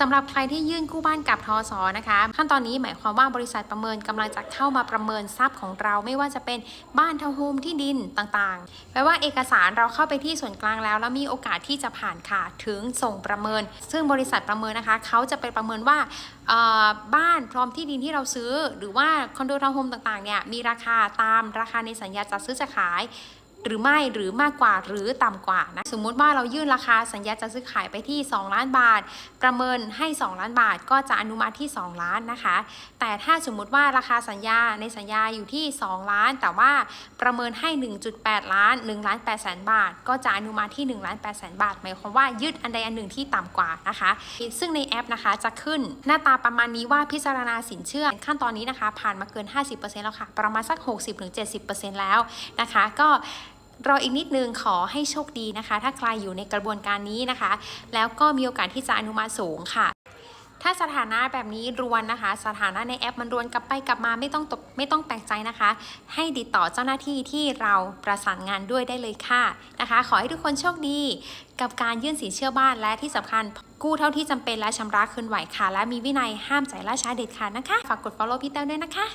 สำหรับใครที่ยื่นกู้บ้านกับทอสอนะคะ ขั้นตอนนี้หมายความว่าบริษัทประเมินกำลังจะเข้ามาประเมินทรัพย์ของเราไม่ว่าจะเป็นบ้านทาวน์โฮมที่ดินต่างๆแปลว่าเอกสารเราเข้าไปที่ส่วนกลางแล้ว แล้วมีโอกาสที่จะผ่านค่ะถึงส่งประเมิน ซึ่งบริษัทประเมินนะคะ เขาจะไปประเมินว่าบ้านพร้อมที่ดินที่เราซื้อ หรือว่าคอนโดทาวน์โฮมต่างๆเนี่ยมีราคาตามราคาในสัญญาจัดซื้อจะขาย หรือไม่หรือมากกว่าหรือต่ำกว่านะสมมุติว่าเรายื่นราคาสัญญาจะซื้อขายไปที่ 2 ล้านบาท ประเมินให้ 2 ล้านบาท ก็จะอนุมัติที่ 2 ล้านนะคะ แต่ถ้าสมมุติว่าราคาสัญญาในสัญญาอยู่ที่ 2 ล้าน แต่ว่าประเมินให้ 1.8 ล้าน1ล้าน8แสนบาท ก็จะอนุมัติที่1ล้าน8แสนบาท หมายความว่ายืดอันใดอันหนึ่งที่ต่ำกว่านะคะ ซึ่งในแอปนะคะจะขึ้นหน้าตาประมาณนี้ว่าพิจารณาสินเชื่อขั้นตอนนี้นะคะ ผ่านมาเกิน 50%แล้วค่ะ ประมาณสัก 60-70%แล้วนะคะ ก็ รออีกนิดนึงขอให้โชคดีนะคะ ถ้าใครอยู่ในกระบวนการนี้นะคะ แล้วก็มีโอกาสที่จะอนุมัติสูงค่ะ ถ้าสถานะแบบนี้รวนนะคะ สถานะในแอปมันรวนกลับไปกลับมาไม่ต้องตกไม่ต้องแปลกใจนะคะ ให้ติดต่อเจ้าหน้าที่ที่เราประสานงานด้วยได้เลยค่ะนะคะ ขอให้ทุกคนโชคดี กับการยื่นสินเชื่อบ้านและที่สำคัญกู้เท่าที่จำเป็นและชำระคืนไหวค่ะ และมีวินัยห้ามจ่ายล่าช้าเด็ดขาดนะคะฝากกด follow พี่แต้วด้วยนะคะ